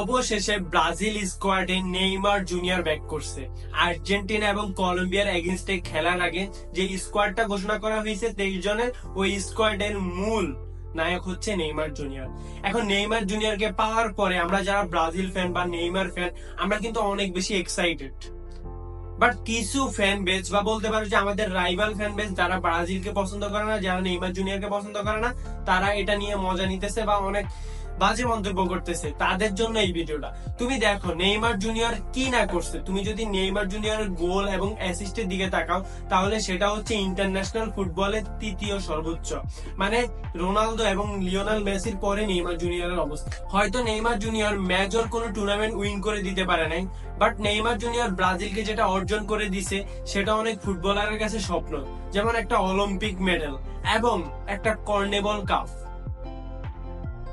অবশেষে ব্রাজিল স্কোয়াডে Neymar junior back করছে। আর্জেন্টিনা এবং কলম্বিয়ার এগেনস্টে খেলার আগে যে স্কোয়াডটা ঘোষণা করা হয়েছে তেইশ জনের, ওই স্কোয়াডের মূল নায়ক হচ্ছে নেইমার জুনিয়র। এখন নেইমার জুনিয়রকে পাওয়ার পরে আমরা যারা ব্রাজিল ফ্যান বা নেইমার ফ্যান, আমরা কিন্তু অনেক বেশি এক্সাইটেড বাট কিছু ফ্যান বেস বা বলতে পারো যে আমাদের রাইভাল ফ্যান বেস যারা ব্রাজিলকে পছন্দ করে না, যারা নেইমার জুনিয়রকে পছন্দ করে না, তারা এটা নিয়ে মজা নিতেছে বা অনেক বাজে মন্তব্য করতেছে, তাদের জন্য এই ভিডিওটা। তুমি দেখো, নেইমার জুনিয়র কি না করছে? তুমি যদি নেইমার জুনিয়রের গোল এবং অ্যাসিস্টের দিকে তাকাও, তাহলে সেটা হচ্ছে ইন্টারন্যাশনাল ফুটবলের তৃতীয় সর্বোচ্চ। মানে রোনালদো এবং লিওনাল মেসির পরে নেইমার জুনিয়রের অবস্থা। হয়তো নেইমার জুনিয়র মেজর কোনো টুর্নামেন্ট উইন করে দিতে পারে নাই বাট নেইমার জুনিয়র ব্রাজিলকে যেটা অর্জন করে দিছে, সেটা অনেক ফুটবলারের কাছে স্বপ্ন। যেমন একটা অলিম্পিক মেডেল এবং একটা কর্নেবল কাপ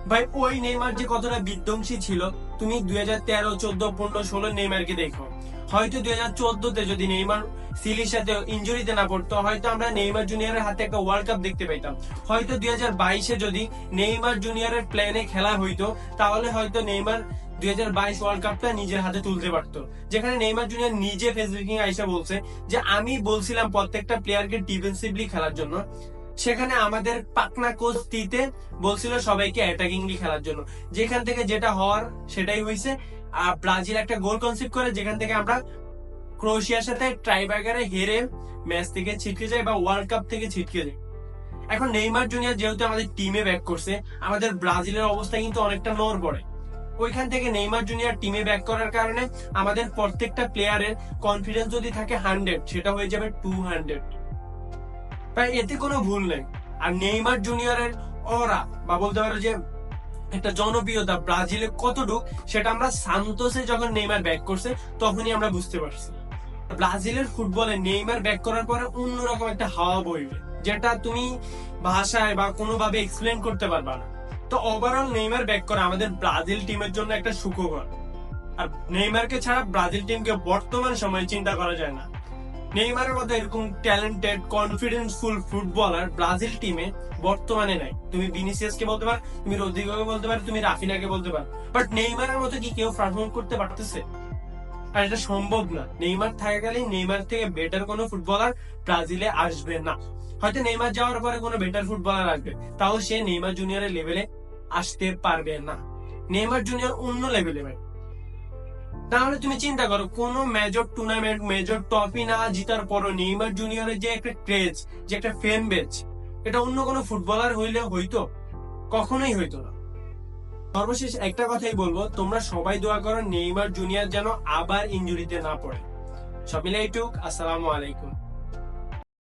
ভাই, ওই নেইমার যে কতটা বিধ্বংসী ছিল, তুমি দুই হাজার তেরো, চোদ্দ, পনেরো, ষোলো নেইমারকে দেখো। হয়তো দুই হাজার চোদ্দতে যদি নেইমার সিলির সাথে ইঞ্জুরিতে না পড়তো, হয়তো আমরা নেইমার জুনিয়রের হাতে একটা ওয়ার্ল্ড কাপ দেখতে পেতাম হয়তো দুই হাজার বাইশে যদি নেইমার জুনিয়রের প্ল্যানে খেলা হইতো, তাহলে হয়তো নেইমার দুই হাজার বাইশ ওয়ার্ল্ড কাপটা নিজের হাতে তুলতে পারতো। যেখানে নেইমার জুনিয়র নিজে ফেসবুকিং আইসা বলছে যে, আমি বলছিলাম প্রত্যেকটা প্লেয়ারকে ডিফেন্সিভলি খেলার জন্য সেখানে আমাদের পাকনা কোচ দিতে বলছিল সবাইকে অ্যাটাকিংলি খেলার জন্য। যেখান থেকে যেটা হওয়ার সেটাই হয়েছে। আর ব্রাজিল একটা গোল কনসিপ্ট করে, যেখান থেকে আমরা ক্রোয়েশিয়ার সাথে ট্রাইব্যাগারে হেরে ম্যাচ থেকে ছিটকে যাই বা ওয়ার্ল্ড কাপ থেকে ছিটকে যাই। এখন নেইমার জুনিয়র যেহেতু আমাদের টিমে ব্যাক করছে, আমাদের ব্রাজিলের অবস্থা কিন্তু অনেকটা নড় পড়ে ওইখান থেকে নেইমার জুনিয়র টিমে ব্যাক করার কারণে আমাদের প্রত্যেকটা প্লেয়ারের কনফিডেন্স যদি থাকে হান্ড্রেড সেটা হয়ে যাবে টু হান্ড্রেড এতে কোনো ভুল নেই। আর নেইমার জুনিয়রের ওরা বা বলতে পারো যে একটা জনপ্রিয়তা ব্রাজিলে কতটুক, সেটা আমরা সান্তোসে যখন নেইমার ব্যাক করছে, তখনই আমরা বুঝতে পারছি। ব্রাজিলের ফুটবলে নেইমার ব্যাক করার পরে অন্যরকম একটা হাওয়া বইবে, যেটা তুমি ভাষায় বা কোনোভাবে এক্সপ্লেন করতে পারবা না। তো ওভারঅল নেইমার ব্যাক করা আমাদের ব্রাজিল টিমের জন্য একটা সুখবর। আর নেইমারকে ছাড়া ব্রাজিল টিমকে বর্তমান সময়ে চিন্তা করা যায় না। নেইমারের মতো এরকম ট্যালেন্টেড কনফিডেন্সফুল ফুটবলার ব্রাজিল টিমে বর্তমানে নাই। তুমি ভিনিসিয়াসকে বলতে পারো, তুমি রদ্রিগোকে বলতে পারো, তুমি রাফিনাকে বলতে পারো। বাট নেইমারের মতো কি কেউ পারফর্ম করতে পারতেছে? আর এটা সম্ভব না। নেইমার থাকাকালীন নেইমার থেকে বেটার কোনো ফুটবলার ব্রাজিলে আসবে না। হয়তো নেইমার যাওয়ার পরে কোনো বেটার ফুটবলার আসবে, তাও সে নেইমার জুনিয়রের লেভেলে আসতে পারবে না। নেইমার জুনিয়র অন্য লেভেলে তাহলে তুমি চিন্তা করো, কোন মেজর টুর্নামেন্ট মেজর ট্রফি না জিতার পরও নেইমার জুনিয়রের যে একটা ক্রেজ যে একটা ফেম বেচ এটা অন্য কোনো ফুটবলার হইলে হইতো? কখনোই হইতো না। সর্বশেষ একটা কথাই বলব, তোমরা সবাই দোয়া করো নেইমার জুনিয়র যেন আবার ইঞ্জুরিতে না পড়ে। সব মিলে এইটুক, আসসালামু আলাইকুম।